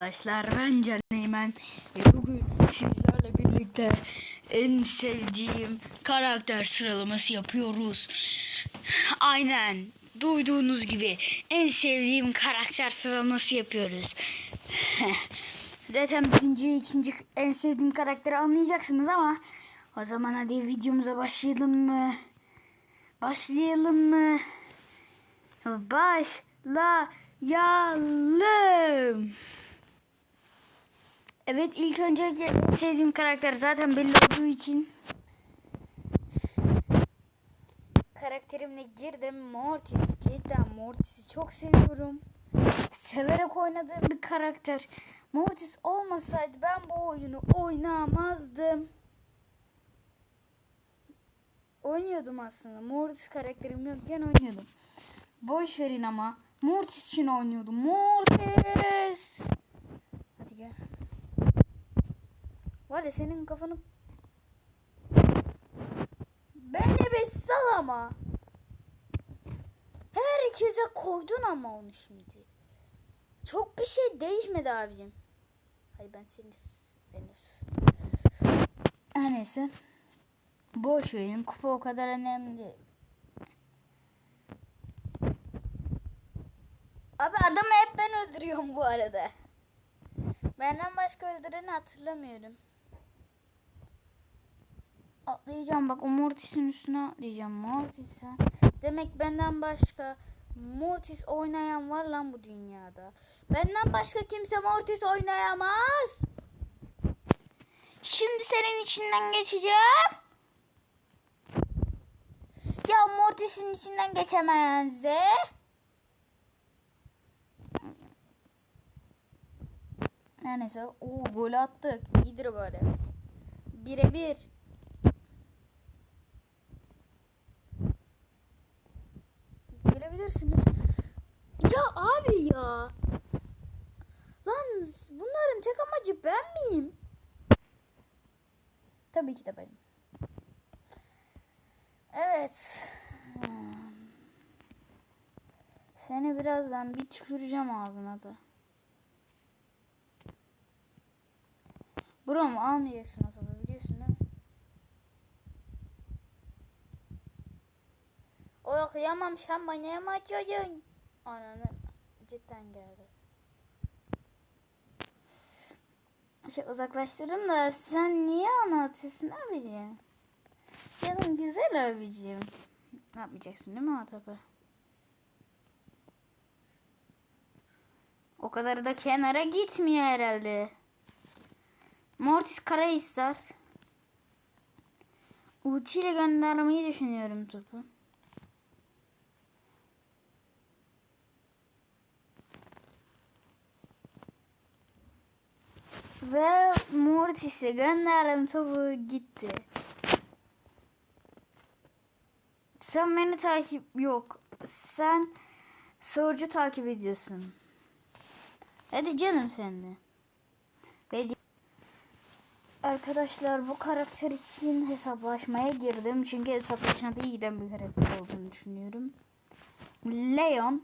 Arkadaşlar ben Can Eymen ve bugün sizlerle birlikte en sevdiğim karakter sıralaması yapıyoruz. Aynen duyduğunuz gibi en sevdiğim karakter sıralaması yapıyoruz. Zaten birinci, ikinci en sevdiğim karakteri anlayacaksınız ama o zaman hadi videomuza başlayalım mı? Başlayalım mı? Başlayalım. Evet ilk en sevdiğim karakter zaten belli olduğu için karakterimle girdim Mortis. Cidden Mortis'i çok seviyorum. Severek oynadığım bir karakter. Mortis olmasaydı ben bu oyunu oynamazdım. Oynuyordum aslında. Mortis karakterim yokken oynuyordum. Boş verin ama. Mortis için oynuyordum. Mortis. Hadi gel. Var ya senin kafanı... Beni bir sal ama. Herkese koydun ama onu şimdi. Çok bir şey değişmedi abicim. Hayır ben seni... Henüz. Her neyse. Boş verin. Kupa o kadar önemli. Abi adamı hep ben öldürüyorum bu arada. Benden başka öldüreni hatırlamıyorum. Atlayacağım bak o Mortis'in üstüne atlayacağım. Mortis sen. Demek benden başka Mortis oynayan var lan bu dünyada. Benden başka kimse Mortis oynayamaz. Şimdi senin içinden geçeceğim. Ya Mortis'in içinden geçemezse. Her neyse. Oo gol attık. İyidir böyle. Bire Gelebilirsiniz. Ya abi ya. Lan bunların tek amacı ben miyim? Tabii ki de benim. Evet. Seni birazdan bir tüküreceğim ağzına da. Brom almayacaksın o topu biliyorsun değil mi? O kıyamam sen bana yamaçıyorsun. Ananı cidden geldi. Şey uzaklaştırdım da sen niye onu atıyorsun abiciğim? Canım güzel abiciğim. Ne yapmayacaksın değil mi topu? O kadar da kenara gitmiyor herhalde. Mortis Karahisar. Uti ile göndermeyi düşünüyorum topu. Ve Mortis'e gönderdim topu gitti. Sen beni takip yok. Sen sorucu takip ediyorsun. Hadi canım sen de. Arkadaşlar bu karakter için hesaplaşmaya girdim. Çünkü hesaplaşmada iyi giden bir karakter olduğunu düşünüyorum. Leon.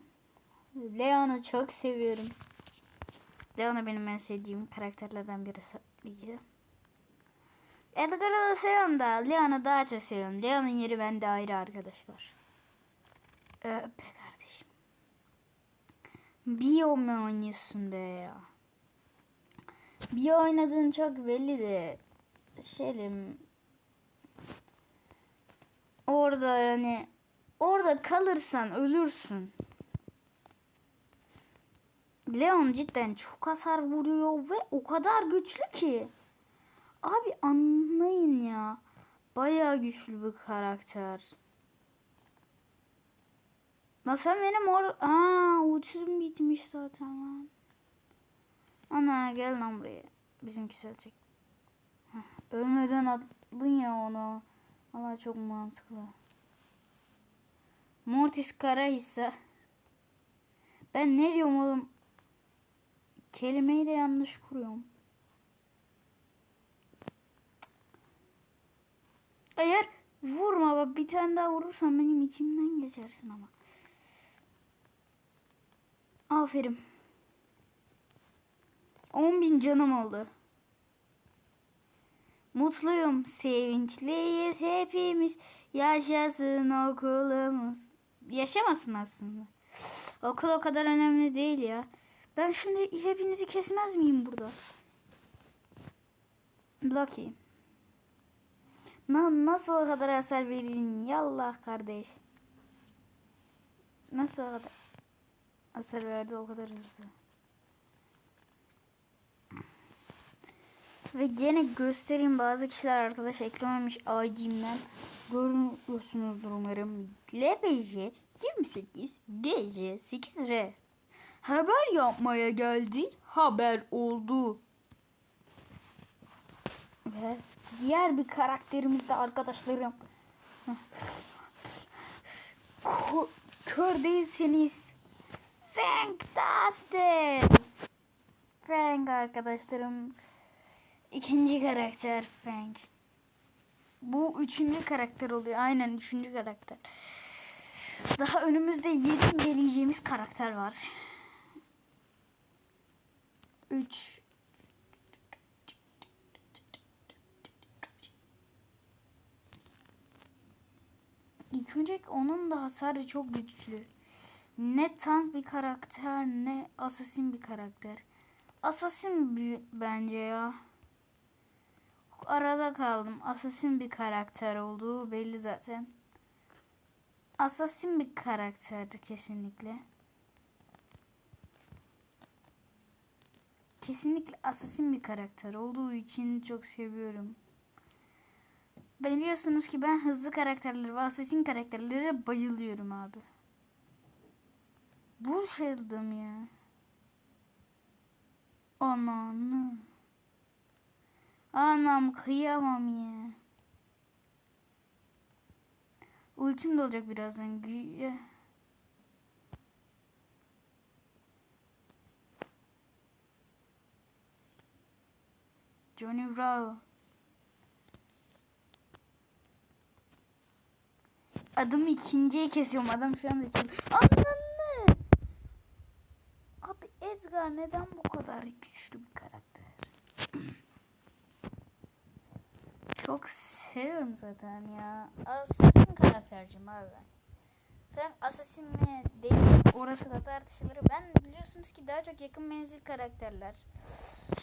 Leon'u çok seviyorum. Leon'u benim en sevdiğim karakterlerden birisi. biri. Edgar'ı da seviyorum da Leon'u daha çok seviyorum. Leon'un yeri bende ayrı arkadaşlar. Ee, be kardeşim. Bio mu oynuyorsun be ya? Bir oynadığın çok belli de Şelim orada yani orada kalırsan ölürsün. Leon cidden çok hasar vuruyor ve o kadar güçlü ki. Abi anlayın ya. Bayağı güçlü bir karakter. Nasıl benim or... Aa ultim bitmiş zaten lan. Ana gel lan buraya. Bizimki. Heh, ölmeden aldın ya onu. Allah çok mantıklı. Mortis kara hisse. Ben ne diyorum oğlum? Kelimeyi de yanlış kuruyorum. Eğer vurma bir tane daha vurursan benim içimden geçersin ama. Aferin. 10 bin canım oldu. Mutluyum, sevinçliyiz hepimiz. Yaşasın okulumuz. Yaşamasın aslında. Okul o kadar önemli değil ya. Ben şimdi hepinizi kesmez miyim burada? Lucky. Na nasıl o kadar hasar verdin? Yallah kardeş. Nasıl o kadar hasar verdi o kadar hızlı. Ve gene göstereyim bazı kişiler arkadaş eklememiş ID'mden. Görüyorsunuzdur umarım. LBC 28 GC 8R. Haber yapmaya geldi. Haber oldu. Ve diğer bir karakterimiz de arkadaşlarım. Ko- kör değilseniz Fantastic. Frank arkadaşlarım. İkinci karakter Frank. Bu üçüncü karakter oluyor. Aynen üçüncü karakter. Daha önümüzde yedi geleceğimiz karakter var. Üç. İlk önce onun da hasarı çok güçlü. Ne tank bir karakter ne assassin bir karakter. Assassin büyü- bence ya. Arada kaldım. Assassin bir karakter olduğu belli zaten. Assassin bir karakterdi kesinlikle. Kesinlikle Assassin bir karakter olduğu için çok seviyorum. Biliyorsunuz ki ben hızlı karakterleri ve Assassin karakterlere bayılıyorum abi. Bu şeydim ya. Ananı. Anam kıyamam ya. Ultim de olacak birazdan. Güya. Johnny Bravo. Adımı ikinciye kesiyorum. Adam şu anda çık. Ananı. Abi Edgar neden bu kadar güçlü bir karakter? Çok seviyorum zaten ya. Assassin karakterciyim abi. Sen Assassin mi değil orası da tartışılır. Ben biliyorsunuz ki daha çok yakın menzil karakterler.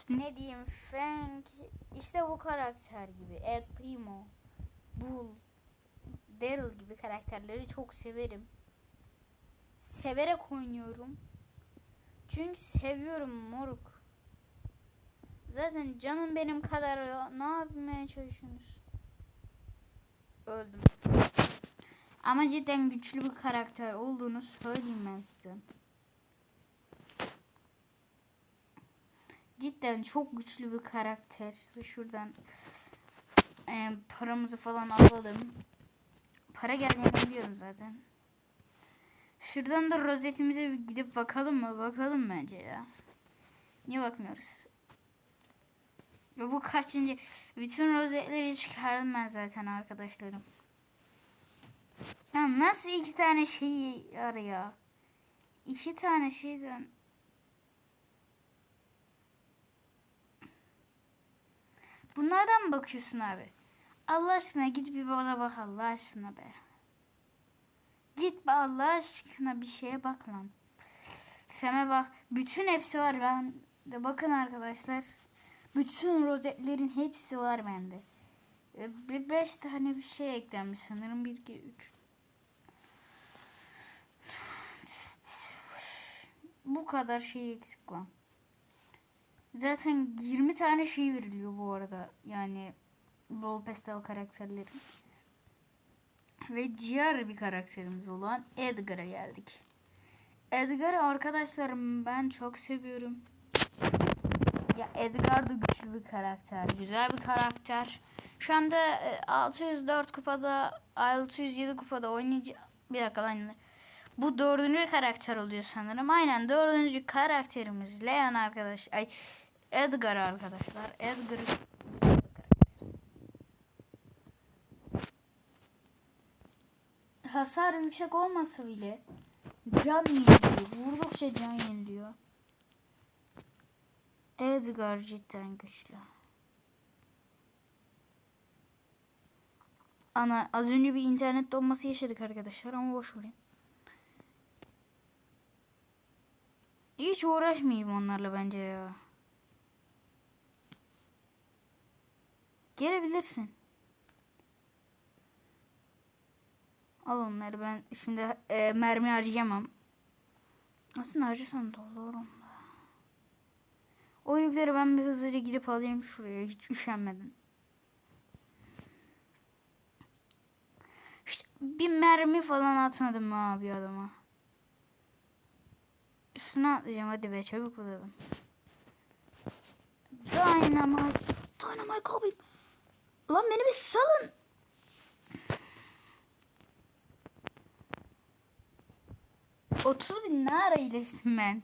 Ne diyeyim Frank işte bu karakter gibi. El Primo, Bull, Daryl gibi karakterleri çok severim. Severek oynuyorum. Çünkü seviyorum moruk. Zaten canım benim kadar. Ne yapmaya çalışıyorsunuz? Öldüm. Ama cidden güçlü bir karakter olduğunu söyleyeyim ben size. Cidden çok güçlü bir karakter. Ve şuradan e, paramızı falan alalım. Para geldiğini biliyorum zaten. Şuradan da rozetimize gidip bakalım mı? Bakalım bence ya. Niye bakmıyoruz? Ve bu kaçıncı? Bütün rozetleri çıkardım ben zaten arkadaşlarım. Ya nasıl iki tane şeyi ya? İki tane şeyden... Bunlardan mı bakıyorsun abi? Allah aşkına git bir bana bak Allah aşkına be. Git be Allah aşkına bir şeye bak lan. Seme bak. Bütün hepsi var ben de bakın arkadaşlar. Bütün rozetlerin hepsi var bende. E, Bir beş tane bir şey eklenmiş sanırım. Bir, iki, üç. Bu kadar şey eksik lan. Zaten 20 tane şey veriliyor bu arada. Yani Brawl Pastel karakterlerin. Ve diğer bir karakterimiz olan Edgar'a geldik. Edgar'ı arkadaşlarım ben çok seviyorum. Ya Edgar da güçlü bir karakter. Güzel bir karakter. Şu anda e, 604 kupada 607 kupada oynayacak. Bir dakika lan. Bu dördüncü karakter oluyor sanırım. Aynen dördüncü karakterimiz Leon arkadaş. Ay Edgar arkadaşlar. Edgar. Hasar yüksek olmasa bile can yeniliyor. Vurdukça can yeniliyor. Edgar cidden güçlü. Ana az önce bir internet donması yaşadık arkadaşlar ama boş verin. Hiç uğraşmayayım onlarla bence ya. Gelebilirsin. Al onları ben şimdi e, mermi harcayamam. Aslında harcasam da olur onda. O yükleri ben bir hızlıca gidip alayım şuraya hiç üşenmeden. Hiç bir mermi falan atmadım abi adama. Üstüne atlayacağım hadi be çabuk bulalım. Dynamite. Dynamite kapayım. Lan beni bir salın. Otuz bin ne ara iyileştim ben.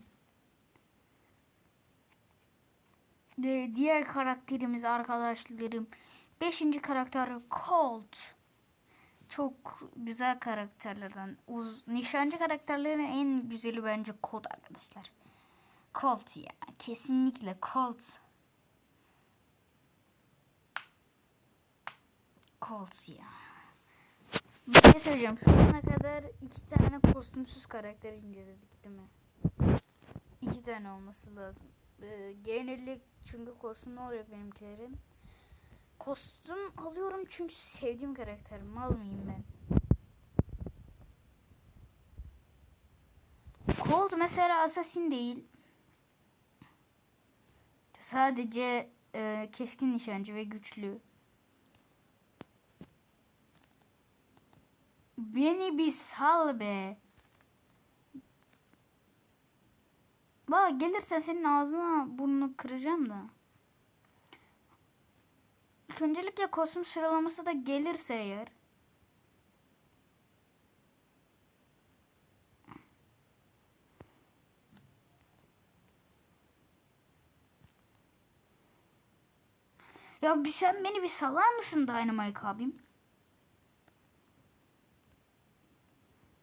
De diğer karakterimiz arkadaşlarım. Beşinci karakter Colt. Çok güzel karakterlerden. Uz nişancı karakterlerin en güzeli bence Colt arkadaşlar. Colt ya. Kesinlikle Colt. Colt ya. Bir şey söyleyeceğim. Şu ana kadar iki tane kostümsüz karakter inceledik değil mi? İki tane olması lazım. Ee, genellik çünkü kostüm ne olacak benimkilerin? Kostüm alıyorum çünkü sevdiğim karakter. Mal mıyım ben? Colt mesela assassin değil. Sadece e, keskin nişancı ve güçlü. Beni bir sal be. Bak gelirsen senin ağzına burnunu kıracağım da. İlk öncelikle kostüm sıralaması da gelirse eğer. Ya bir sen beni bir salar mısın Dynamite abim?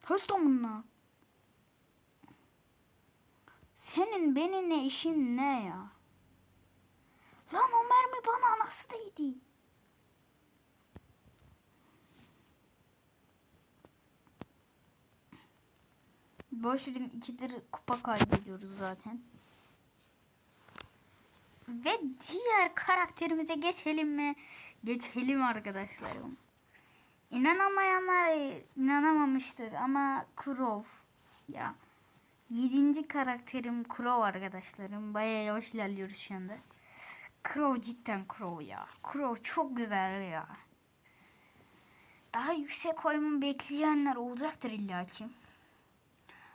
Houston'la. Senin benimle işin ne ya? Lan o mermi bana nasıl değdi? Boş verin ikidir kupa kaybediyoruz zaten. Ve diğer karakterimize geçelim mi? Geçelim arkadaşlarım. İnanamayanlar inanamamıştır ama Kurov ya. Yedinci karakterim Crow arkadaşlarım. Baya yavaş ilerliyoruz şu anda. Crow cidden Crow ya. Crow çok güzel ya. Daha yüksek koymamı bekleyenler olacaktır illaki.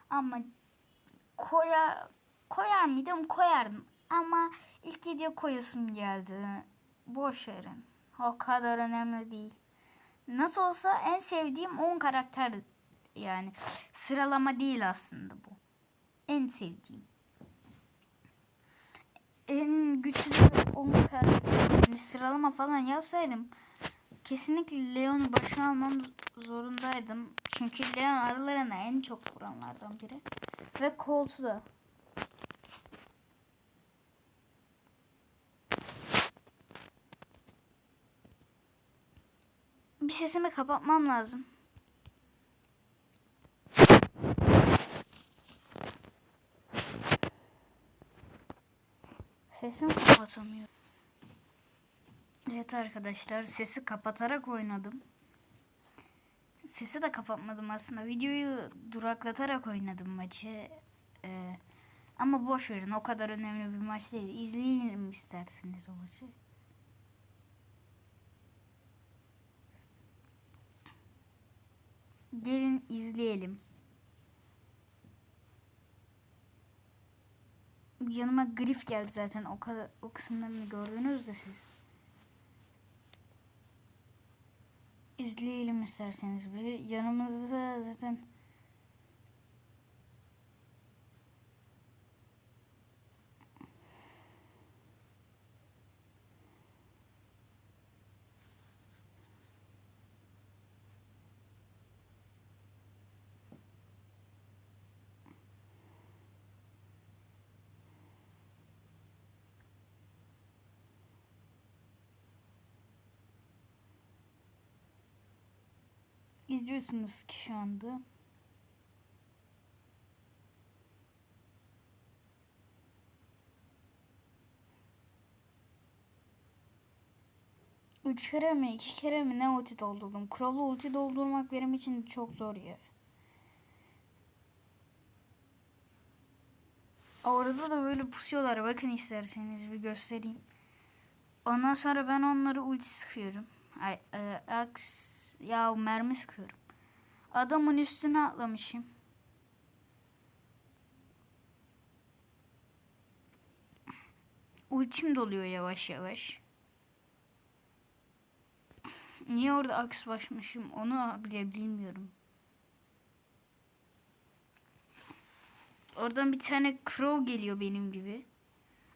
Ama koyar, koyar mıydım? Koyardım. Ama ilk video koyasım geldi. Boş verin. O kadar önemli değil. Nasıl olsa en sevdiğim 10 karakter yani sıralama değil aslında bu. En sevdiğim. En güçlü 10 karakter sıralama falan yapsaydım kesinlikle Leon'u başa almam zorundaydım. Çünkü Leon aralarına en çok vuranlardan biri. Ve Colt'u da. Bir sesimi kapatmam lazım. Sesimi kapatamıyorum. Evet arkadaşlar sesi kapatarak oynadım. Sesi de kapatmadım aslında. Videoyu duraklatarak oynadım maçı. Ee, ama boş verin o kadar önemli bir maç değil. İzleyelim isterseniz o maçı. Gelin izleyelim. Yanıma grif geldi zaten. O kadar o kısımlarını gördünüz de siz. İzleyelim isterseniz bir. Yanımızda zaten izliyorsunuz ki şu anda. Üç kere mi iki kere mi ne ulti doldurdum. Kralı ulti doldurmak benim için çok zor ya. Orada da böyle pusuyorlar. Bakın isterseniz bir göstereyim. Ondan sonra ben onları ulti sıkıyorum. Ay, e, aks, ya mermi sıkıyorum. Adamın üstüne atlamışım. Ultim doluyor yavaş yavaş. Niye orada aks başmışım onu bile bilmiyorum. Oradan bir tane crow geliyor benim gibi.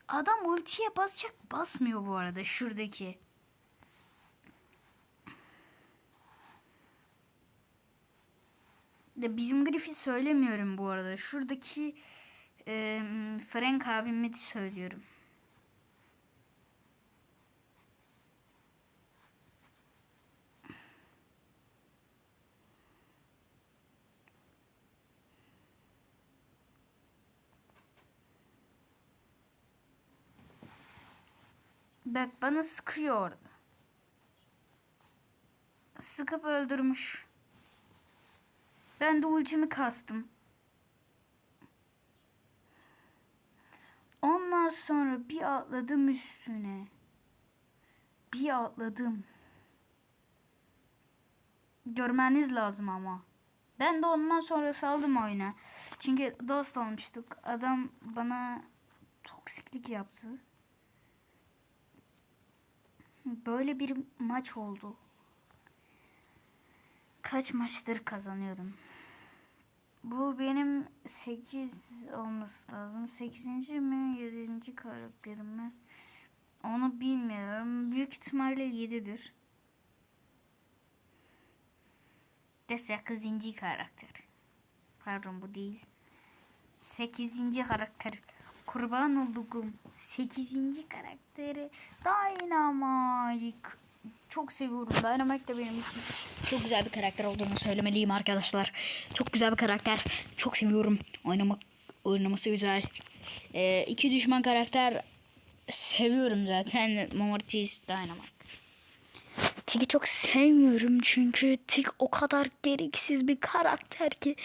Adam ultiye basacak basmıyor bu arada şuradaki. De bizim Griff'i söylemiyorum bu arada. Şuradaki e, Frank abimi de söylüyorum. Bak bana sıkıyor orada. Sıkıp öldürmüş. Ben de ultimi kastım. Ondan sonra bir atladım üstüne. Bir atladım. Görmeniz lazım ama. Ben de ondan sonra saldım oyuna. Çünkü dost olmuştuk. Adam bana toksiklik yaptı. Böyle bir maç oldu. Kaç maçtır kazanıyorum. Bu benim 8 olması lazım. 8. mi 7. karakterim mi? Onu bilmiyorum. Büyük ihtimalle 7'dir. De 8. karakter. Pardon bu değil. 8. karakter. Kurban olduğum 8. karakteri Dynamite. Çok seviyorum. Dynamite de benim için çok güzel bir karakter olduğunu söylemeliyim arkadaşlar. Çok güzel bir karakter. Çok seviyorum. Oynamak oynaması güzel. Ee, iki düşman karakter seviyorum zaten. Mortis, Dynamite. Tig'i çok sevmiyorum çünkü Tig o kadar gereksiz bir karakter ki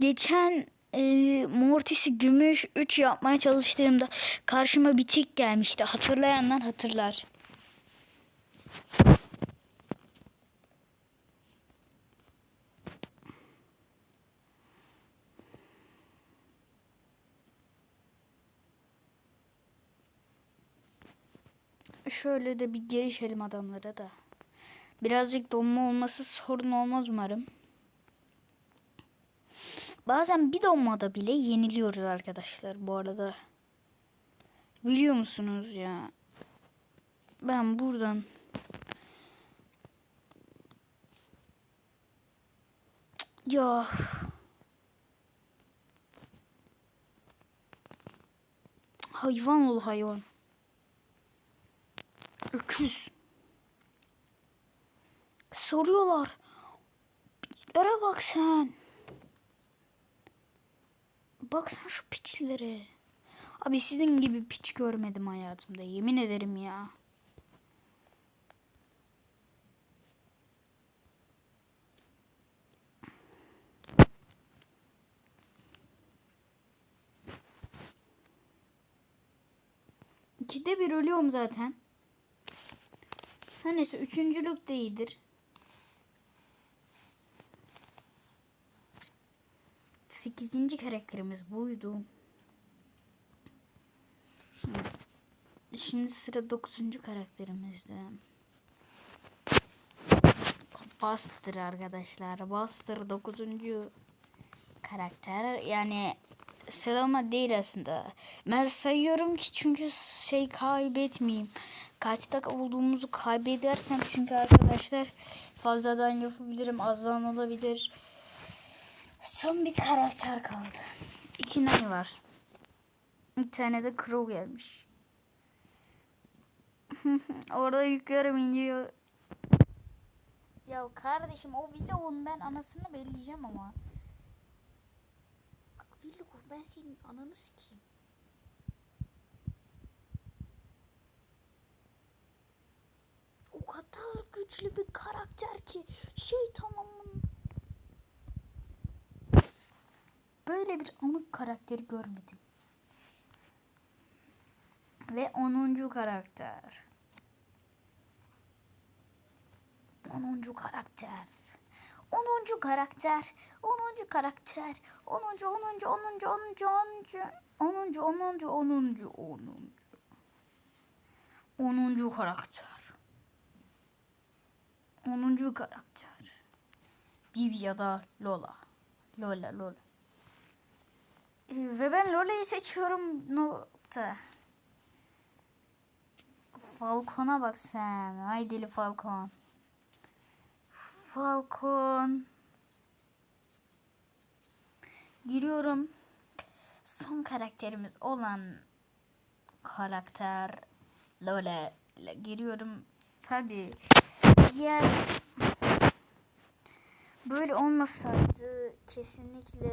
geçen e, Mortis'i gümüş 3 yapmaya çalıştığımda karşıma bir Tig gelmişti. Hatırlayanlar hatırlar. Şöyle de bir gelişelim adamlara da. Birazcık donma olması sorun olmaz umarım. Bazen bir donmada bile yeniliyoruz arkadaşlar bu arada. Biliyor musunuz ya? Ben buradan ya hayvan ol hayvan. Öküz. Soruyorlar. Piçlere bak sen. Bak sen şu piçlere. Abi sizin gibi piç görmedim hayatımda. Yemin ederim ya. İkide bir ölüyorum zaten. Her neyse üçüncülük de iyidir. Sekizinci karakterimiz buydu. Şimdi sıra dokuzuncu karakterimizde. Buster arkadaşlar. Buster dokuzuncu karakter. Yani sıralama değil aslında. Ben sayıyorum ki çünkü şey kaybetmeyeyim. Kaçta olduğumuzu kaybedersem çünkü arkadaşlar fazladan yapabilirim azdan olabilir. Son bir karakter kaldı. İki nani var. Bir tane de Crow gelmiş. Orada yüklüyorum iniyor. Ya kardeşim o vlogun ben anasını belleyeceğim ama. Bak vlogu ben senin ananı sikeyim. O kadar güçlü bir karakter ki şey tamamın. Böyle bir amık karakteri görmedim. Ve 10. karakter. 10. karakter. 10. karakter. 10. karakter. 10. 10. 10. 10. 10. 10. 10. 10. 10. 10. karakter. 10. karakter. Bibi ya da Lola. Lola Lola. Ee, Ve ben Lola'yı seçiyorum nokta. Falcon'a bak sen. Ay deli Falcon. Falcon. Giriyorum. Son karakterimiz olan karakter Lola ile giriyorum. Tabi eğer böyle olmasaydı kesinlikle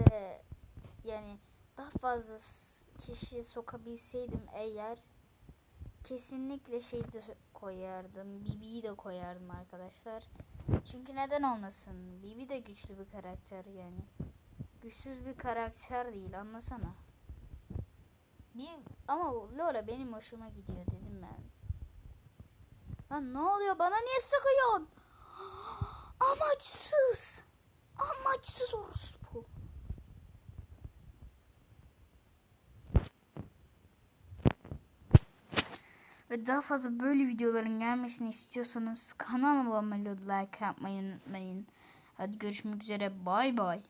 yani daha fazla kişi sokabilseydim eğer kesinlikle şey de koyardım. Bibi'yi de koyardım arkadaşlar. Çünkü neden olmasın? Bibi de güçlü bir karakter yani. Güçsüz bir karakter değil anlasana. Bir, ama Lola benim hoşuma gidiyor dedim ben. Lan ne oluyor bana niye sıkıyorsun? Amaçsız. Amaçsız orospu. Ve daha fazla böyle videoların gelmesini istiyorsanız kanalıma abone olup like yapmayı unutmayın. Hadi görüşmek üzere. Bay bay.